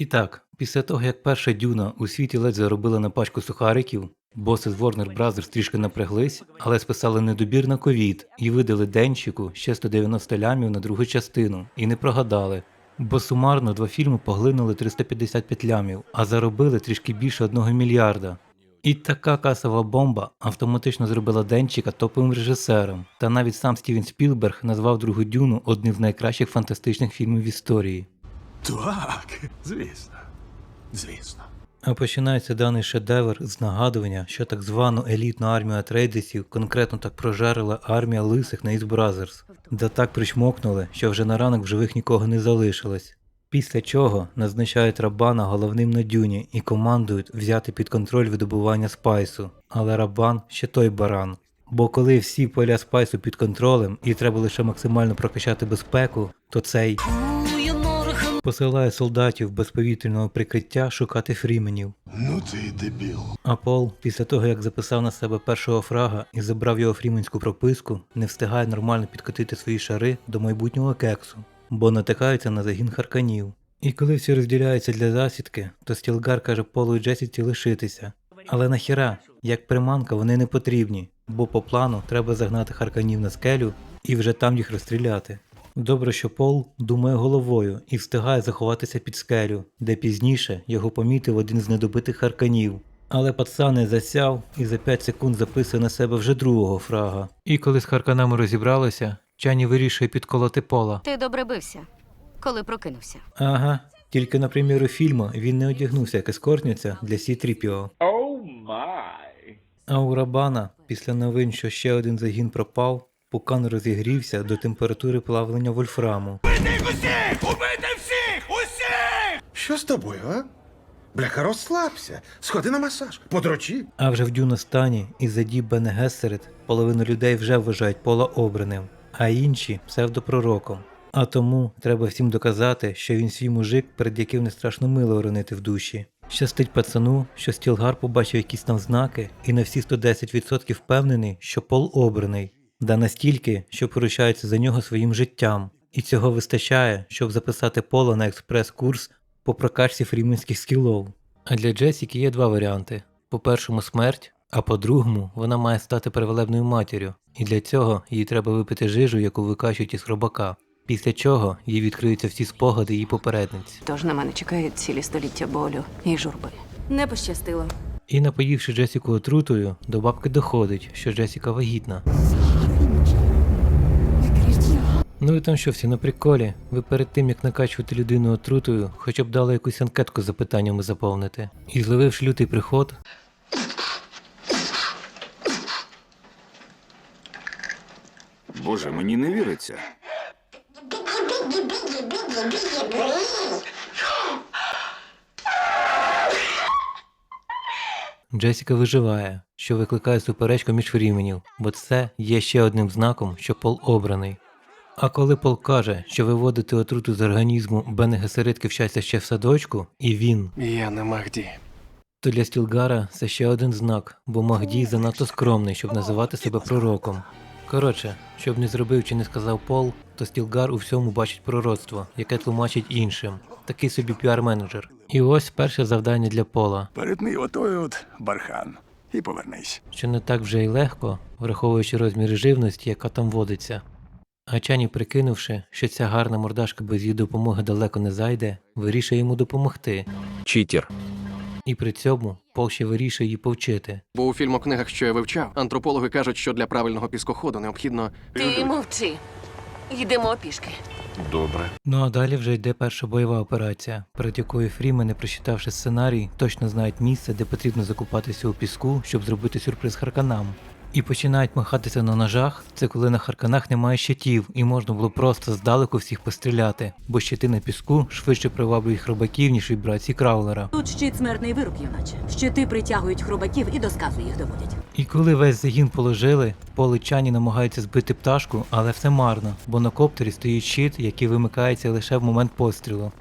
І так, після того як перша дюна у світі ледь заробила на пачку сухариків, боси з Warner Bros. трішки напряглись, але списали недобір на ковід і видали денщику ще 190 лямів на другу частину, і не прогадали. Бо сумарно два фільми поглинули 355 лямів, а заробили трішки більше 1 мільярда. І така касова бомба автоматично зробила Денчика топовим режисером, та навіть сам Стівен Спілберг назвав другу дюну одним з найкращих фантастичних фільмів в історії. Так, звісно. Звісно. А починається даний шедевр з нагадування, що так звану елітну армію Атрейдесів конкретно так прожарила армія лисих на Brothers, да так причмокнули, що вже на ранок в живих нікого не залишилось. Після чого назначають Рабана головним на дюні і командують взяти під контроль видобування спайсу. Але Рабан ще той баран. Бо коли всі поля спайсу під контролем і треба лише максимально прокачати безпеку, то цей посилає солдатів без повітряного прикриття шукати фріменів. Ну ти дебіл. А Пол, після того як записав на себе першого фрага і забрав його фріменську прописку, не встигає нормально підкотити свої шари до майбутнього кексу, бо натикаються на загін харканів. І коли всі розділяються для засідки, то Стілгар каже Полу і Джесіці лишитися. Але нахіра, як приманка, вони не потрібні, бо по плану треба загнати харканів на скелю і вже там їх розстріляти. Добре, що Пол думає головою і встигає заховатися під скелю, де пізніше його помітив один з недобитих харканів. Але пацан не засяв і за 5 секунд записує на себе вже другого фрага. І коли з харканами розібралися, Чані вирішує підколоти пола. Ти добре бився, коли прокинувся. Ага, тільки на прем'єру фільму він не одягнувся як ескортниця для Сі-3PO. Oh. А у Рабана, після новин, що ще один загін пропав, пукан розігрівся до температури плавлення вольфраму. Що з тобою, а? Бляха, розслабся. Сходи на масаж. Подрочи. А вже в дюностані із-за дій Бене Гессерет половину людей вже вважають пола обраним, а інші псевдопророком. А тому треба всім доказати, що він свій мужик, перед яким не страшно мило оронити в душі. Щастить пацану, що Стілгар побачив якісь там знаки і на всі 110% впевнений, що пол обраний, да настільки, що поручається за нього своїм життям. І цього вистачає, щоб записати пола на експрес-курс по прокачці фріменських скілов. А для Джесіки є два варіанти: по-першому, смерть, а по-другому, вона має стати перевелебною матір'ю, і для цього їй треба випити жижу, яку викачують із хробака. Після чого їй відкриються всі спогади її попередниць. Тож на мене чекають цілі століття болю і журби. Не пощастило. І напоївши Джесіку отрутою, до бабки доходить, що Джесіка вагітна. Ну і там що всі на приколі. Ви перед тим як накачувати людину отрутою, хоча б дали якусь анкетку з запитаннями заповнити. І злививши лютий приход, Боже, мені не віриться. Джесіка виживає, що викликає суперечку між фріменів, бо це є ще одним знаком, що пол обраний. А коли пол каже, що виводити отруту з організму Бене Гесеритки вчаться ще в садочку, і він, Я не Махді. то для Стілгара це ще один знак, бо Магдій занадто скромний, щоб називати себе пророком. Коротше, щоб не зробив чи не сказав Пол, то Стілгар у всьому бачить пророцтво, яке тлумачить іншим. Такий собі піар-менеджер. І ось перше завдання для Пола, Перетни отой от бархан і повернись. що не так вже й легко, враховуючи розміри живності, яка там водиться. А Чані, прикинувши, що ця гарна мордашка без її допомоги далеко не зайде, вирішує йому допомогти. Читер. І при цьому Пол ще вирішує її повчити. Бо у фільмокнигах, що я вивчав, антропологи кажуть, що для правильного піскоходу необхідно. Ти мовчи. Йдемо пішки. Добре. Ну а далі вже йде перша бойова операція, перед якою Фрімени, прочитавши сценарій, точно знають місце, де потрібно закупатися у піску, щоб зробити сюрприз харканам. І починають махатися на ножах. Це коли на харканах немає щитів, і можна було просто здалеку всіх постріляти, бо щити на піску швидше приваблюють хробаків, ніж вібрації краулера. Тут щит смертний вирок, юначе. Щити притягують хробаків і до сказу їх доводять. І коли весь загін положили, поличані намагаються збити пташку, але все марно, бо на коптері стоїть щит, який вимикається лише в момент пострілу.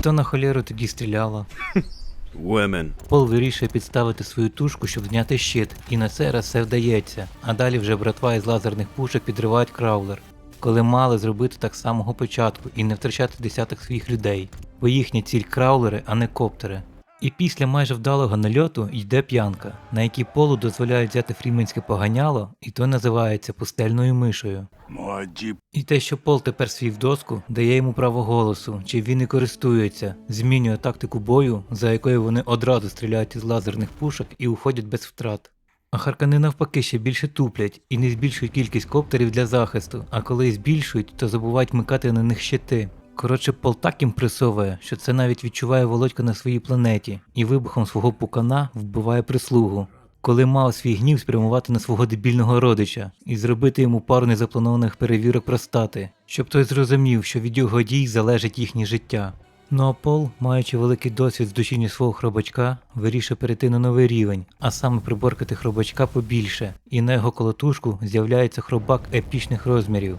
То на холєру тоді стріляла. Women. Пол вирішує підставити свою тушку, щоб зняти щит, і на цей раз все вдається. А далі вже братва із лазерних пушок підривають краулер. коли мали зробити так самого початку і не втрачати десяток своїх людей, бо їхня ціль краулери, а не коптери. І після майже вдалого нальоту йде п'янка, на якій полу дозволяють взяти фріменське поганяло, і то називається пустельною мишою. Моді І те, що Пол тепер свій в доску, дає йому право голосу, чи він і користується, змінює тактику бою, за якою вони одразу стріляють із лазерних пушок і уходять без втрат. А харкани навпаки ще більше туплять і не збільшують кількість коптерів для захисту, а коли збільшують, то забувають вмикати на них щити. Коротше, Пол так імпресовує, що це навіть відчуває Володька на своїй планеті, і вибухом свого пукана вбиває прислугу коли мав свій гнів спрямувати на свого дебільного родича і зробити йому пару незапланованих перевірок простати, щоб той зрозумів, що від його дій залежить їхнє життя. Ну а Пол, маючи великий досвід з душіння свого хробачка, вирішив перейти на новий рівень, а саме приборкати хробачка побільше, і на його колотушку з'являється хробак епічних розмірів,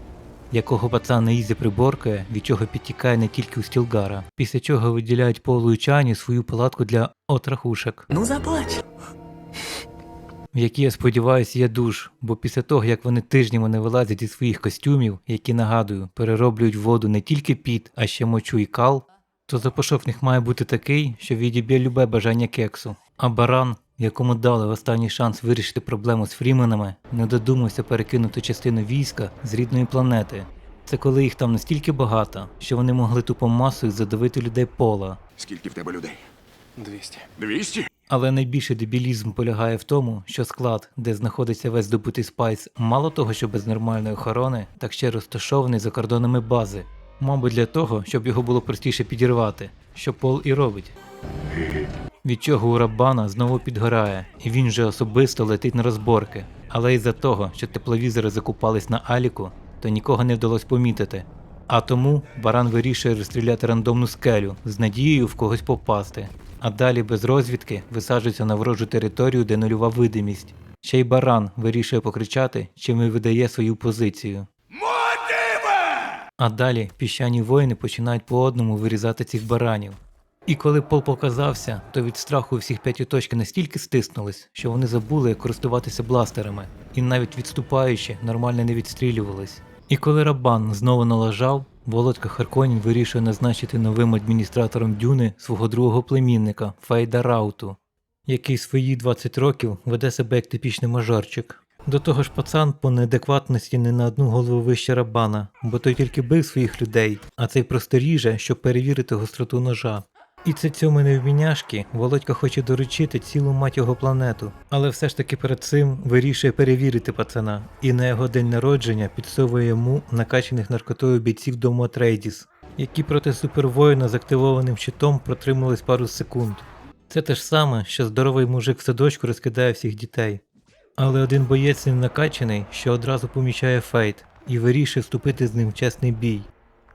якого пацан на ізі приборкає, від чого підтікає не тільки у стілгара, після чого виділяють Полу і Чані свою палатку для отрахушек Ну заплач. в якій, я сподіваюся, є душ, бо після того, як вони тижнями не вилазять зі своїх костюмів, які нагадую, перероблюють воду не тільки піт, а ще мочу і кал, то запашок в них має бути такий, що відіб'є любе бажання кексу. А баран, якому дали останній шанс вирішити проблему з фріменами, не додумався перекинути частину війська з рідної планети. Це коли їх там настільки багато, що вони могли тупо масою задавити людей пола. Скільки в тебе людей? 200. Двісті? Але найбільший дебілізм полягає в тому, що склад, де знаходиться весь добутий спайс, мало того, що без нормальної охорони, так ще розташований за кордонами бази. Мабуть, для того, щоб його було простіше підірвати, що Пол і робить. Від чого у Рабана знову підгорає, і він же особисто летить на розборки. Але із-за того, що тепловізори закупались на Аліку, то нікого не вдалося помітити. А тому баран вирішує розстріляти рандомну скелю з надією в когось попасти. А далі без розвідки висаджується на ворожу територію, де нульова видимість. Ще й баран вирішує покричати, чим і видає свою позицію. А далі піщані воїни починають по одному вирізати цих баранів. І коли пол показався, то від страху всіх п'ятиточки настільки стиснулись, що вони забули, користуватися бластерами, і навіть відступаючи, нормально не відстрілювались. І коли Рабан знову налажав, Володька Харконін вирішує назначити новим адміністратором Дюни свого другого племінника Фейда Рауту, який свої 20 років веде себе як типічний мажорчик. До того ж, пацан по неадекватності не на одну голову вище Рабана, бо той тільки бив своїх людей, а цей просто ріже, щоб перевірити гостроту ножа. І це цьому невміняшки Володька хоче доручити цілу мать його планету, але все ж таки перед цим вирішує перевірити пацана, і на його день народження підсовує йому накачаних наркотою бійців дому Атрейдіс, які проти супервоїна з активованим щитом протримались пару секунд. Це те ж саме, що здоровий мужик в садочку розкидає всіх дітей. Але один боєць не накачаний, що одразу помічає фейт і вирішує вступити з ним в чесний бій.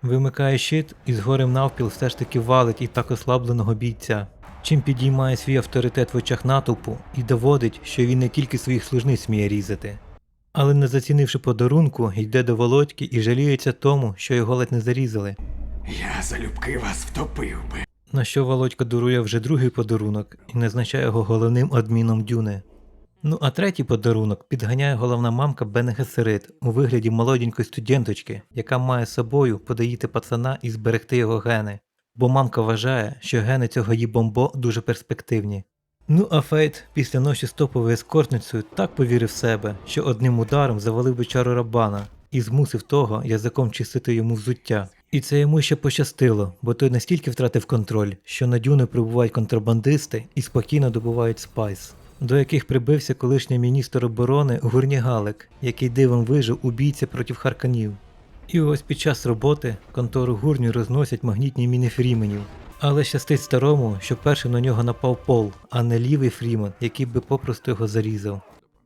Вимикає щит і згорем навпіл все ж таки валить і так ослабленого бійця, чим підіймає свій авторитет в очах натовпу і доводить, що він не тільки своїх служниць сміє різати. Але не зацінивши подарунку, йде до Володьки і жаліється тому, що його ледь не зарізали. Я залюбки вас втопив би. На що Володька дурує вже другий подарунок і назначає його головним адміном Дюни. Ну а третій подарунок підганяє головна мамка Бене Гесерит у вигляді молоденької студенточки, яка має з собою подоїти пацана і зберегти його гени. Бо мамка вважає, що гени цього їбомбо дуже перспективні. Ну а Фейт після ночі з топовою ескортницею так повірив себе, що одним ударом завалив би чару рабана і змусив того язиком чистити йому взуття. І це йому ще пощастило, бо той настільки втратив контроль, що на дюни прибувають контрабандисти і спокійно добувають спайс, до яких прибився колишній міністр оборони Гурні Галик, який дивом вижив у бійці проти харканів. І ось під час роботи контору гурню розносять магнітні міни фріменів. Але щастить старому, що першим на нього напав пол, а не лівий фрімен, який би попросту його зарізав.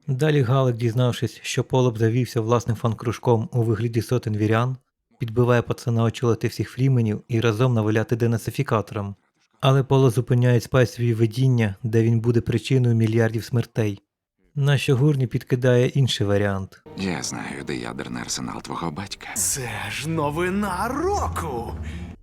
Далі Галик, дізнавшись, що Пол обзавівся власним фан-кружком у вигляді сотень вірян, підбиває пацана очолити всіх фріменів і разом наваляти денацифікатором. Але Поло зупиняють спайсові видіння, де він буде причиною мільярдів смертей. На що гурні підкидає інший варіант. Я знаю, де ядерний арсенал твого батька. Це ж новина року.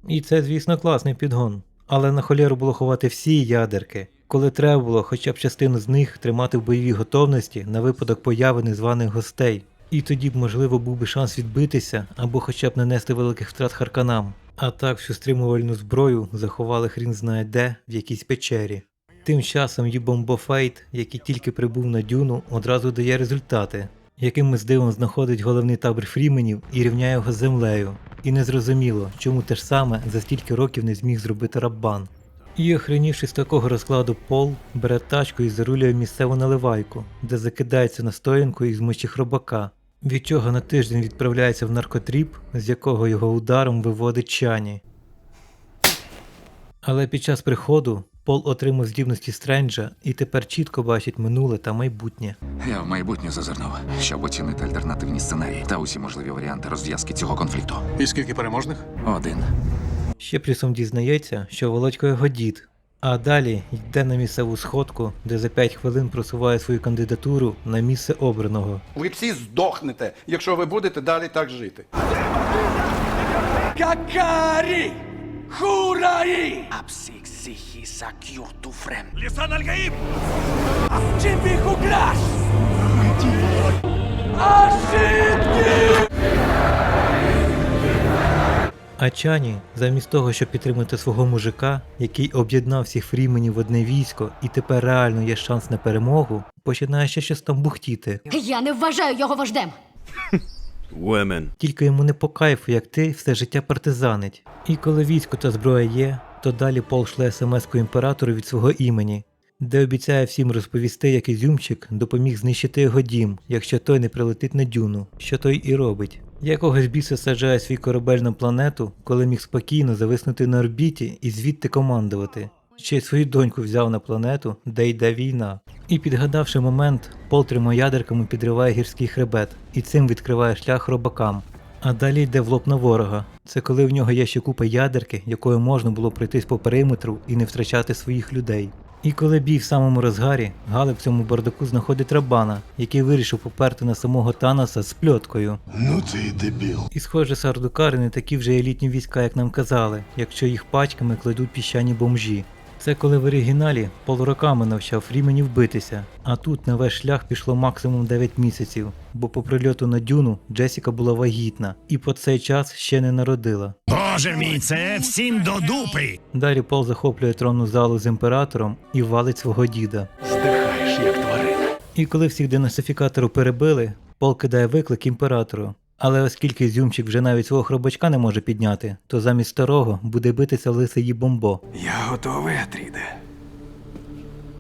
І це, звісно, класний підгон. Але на холєру було ховати всі ядерки, коли треба було хоча б частину з них тримати в бойовій готовності на випадок появи незваних гостей. І тоді б, можливо, був би шанс відбитися або хоча б нанести великих втрат Харканам. А так всю стримувальну зброю заховали хрін знає де в якійсь печері. Тим часом Юбомбо Фейт, який тільки прибув на дюну, одразу дає результати, якими з дивом знаходить головний табор фріменів і рівняє його з землею. І незрозуміло, чому те ж саме за стільки років не зміг зробити Раббан. І охренівши з такого розкладу Пол, бере тачку і зарулює місцеву наливайку, де закидається на стоянку із мочі хробака, від чого на тиждень відправляється в наркотріп, з якого його ударом виводить чані. Але під час приходу Пол отримав здібності Стренджа і тепер чітко бачить минуле та майбутнє. Я в майбутнє зазирнув, щоб оцінити альтернативні сценарії та усі можливі варіанти розв'язки цього конфлікту. І скільки переможних? Один. Ще плюсом дізнається, що Володько його дід. А далі йде на місцеву сходку, де за 5 хвилин просуває свою кандидатуру на місце обраного. Ви всі здохнете, якщо ви будете далі так жити. Какари! Хураї! Апсиксихи сакюрту фрем. Лисан аль-Гаиб! Чимпиху краш! Ошибки! А Чані, замість того, щоб підтримати свого мужика, який об'єднав всіх фріменів в одне військо і тепер реально є шанс на перемогу, починає ще щось там бухтіти. Я не вважаю його вождем. Women. Тільки йому не по кайфу, як ти все життя партизанить. І коли військо та зброя є, то далі Пол шле смс-ку імператору від свого імені, де обіцяє всім розповісти, як Ізюмчик допоміг знищити його дім, якщо той не прилетить на дюну, що той і робить. Якогось біса саджає свій корабель на планету, коли міг спокійно зависнути на орбіті і звідти командувати. Ще й свою доньку взяв на планету, де йде війна. І підгадавши момент, Пол трьомоядерками підриває гірський хребет і цим відкриває шлях робакам. А далі йде в лоб на ворога. Це коли в нього є ще купа ядерки, якою можна було пройтись по периметру і не втрачати своїх людей. І коли бій в самому розгарі, Гали в цьому бардаку знаходить Рабана, який вирішив поперти на самого Танаса з пльоткою. Ну ти дебіл. І схоже, сардукари не такі вже елітні війська, як нам казали, якщо їх пачками кладуть піщані бомжі. Це коли в оригіналі Пол роками навчав Фріменів битися, а тут на весь шлях пішло максимум 9 місяців, бо по прильоту на дюну Джесіка була вагітна і по цей час ще не народила. Боже мій, це всім до дупи! Далі Пол захоплює тронну залу з імператором і валить свого діда. Здихаєш, як тварина. І коли всіх денацифікаторів перебили, Пол кидає виклик імператору. Але оскільки зюмчик вже навіть свого хробачка не може підняти, то замість старого буде битися лисий її бомбо. Я готовий, Атріде.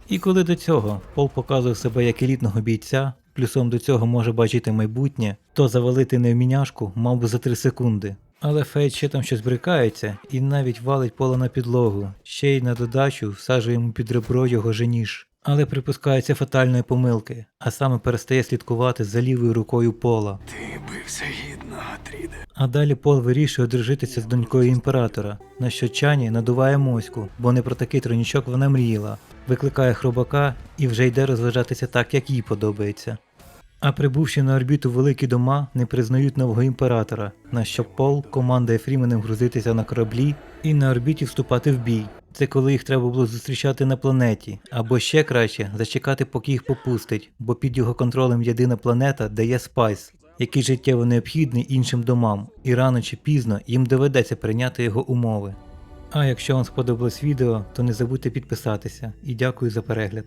І коли до цього Пол показує себе як елітного бійця, плюсом до цього може бачити майбутнє, то завалити невміняшку мав би за 3 секунди. Але Фейт ще там щось брикається і навіть валить пола на підлогу, ще й на додачу всажує йому під ребро його женіш. Але припускається фатальної помилки, а саме перестає слідкувати за лівою рукою пола. Ти бився гідно, Атріде. А далі Пол вирішує одружитися з донькою імператора, на що Чані надуває моську, бо не про такий тронічок вона мріяла, викликає хробака і вже йде розважатися так, як їй подобається. А прибувши на орбіту великі дома, не признають нового імператора, на що Пол командує Фріменем грузитися на кораблі і на орбіті вступати в бій. Це коли їх треба було зустрічати на планеті, або ще краще зачекати, поки їх попустить, бо під його контролем єдина планета, де є спайс, який життєво необхідний іншим домам, і рано чи пізно їм доведеться прийняти його умови. А якщо вам сподобалось відео, то не забудьте підписатися і дякую за перегляд.